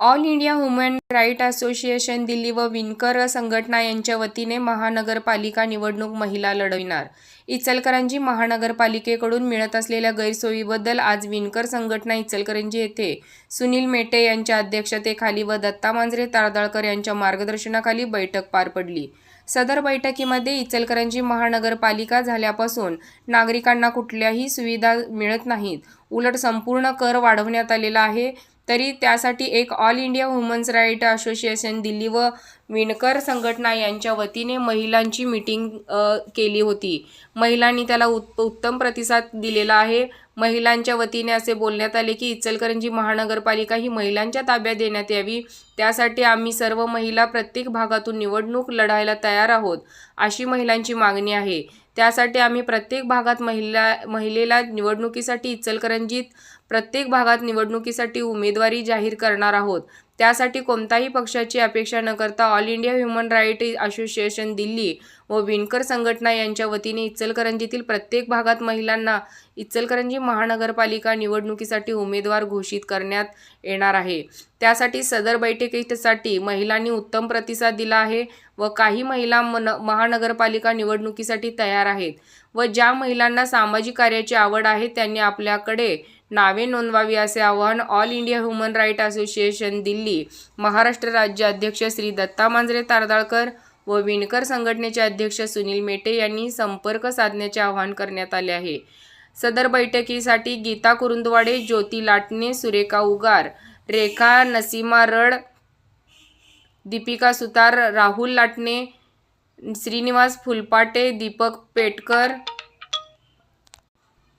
All India human right association Delhi व विणकर संघटना यांच्या वतीने महानगरपालिका निवडणूक महिला लढविणार. इचलकरंजी महानगरपालिकेकडून मिळत असलेल्या गैरसोयीबद्दल आज विणकर संघटना इचलकरंजी येथे सुनील मेटे यांच्या अध्यक्षतेखाली व दत्ता मांजरे तारदाळकर यांच्या मार्गदर्शनाखाली बैठक पार पडली. सदर बैठकीमध्ये इचलकरंजी महानगरपालिका झाल्यापासून नागरिकांना कुठल्याही सुविधा मिळत नाहीत. उलट संपूर्ण कर वाढवण्यात आलेला आहे. तरी त्यासाठी एक all India women's right association Delhi व विणकर संघटना यांच्या वतीने महिलांची मीटिंग केली होती. महिलांनी त्याला उत् उत्तम प्रतिसाद दिलेला आहे. महिलांच्या वतीने असे बोलण्यात आले की इचलकरंजी महानगरपालिका ही महिलांच्या ताब्यात देण्यात यावी. त्यासाठी आम्ही सर्व महिला प्रत्येक भागातून निवडणूक लढायला तयार आहोत अशी महिलांची मागणी आहे. त्यासाठी आम्ही प्रत्येक भागात महिला महिलेला निवडणुकीसाठी इचलकरंजीत प्रत्येक भागात निवडणुकीसाठी उमेदवारी जाहीर करणार आहोत. त्यासाठी कोणताही पक्षाची अपेक्षा न करता all India human right association Delhi व विणकर संघटना यांच्या वतीने इचलकरंजीतील प्रत्येक भागात महिलांना इचलकरंजी महानगरपालिका निवडणुकीसाठी उमेदवार घोषित करण्यात येणार आहे. त्यासाठी सदर बैठकीसाठी महिलांनी उत्तम प्रतिसाद दिला आहे व काही महिला मन महानगरपालिका निवडणुकीसाठी तयार आहेत व ज्या महिलांना सामाजिक कार्याची आवड आहे त्यांनी आपल्याकडे नावे नोंदवावी असे आवाहन all India human right association Delhi Maharashtra राज्य अध्यक्ष श्री दत्ता मांजरे तारदाळकर व विणकर संघटनेचे अध्यक्ष सुनील मेटे यांनी संपर्क साधण्याचे आवाहन करण्यात आले आहे. सदर बैठकीसाठी गीता कुरुंदवाडे ज्योती लाटणे सुरेखा उगार रेखा नसीमा रड दीपिका सुतार राहुल लाटणे श्रीनिवास फुलपाटे दीपक पेटकर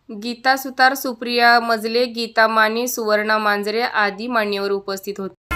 गीता सुतार सुप्रिया मजले गीता माने सुवर्णा मांजरे आदी मान्यवर उपस्थित होते.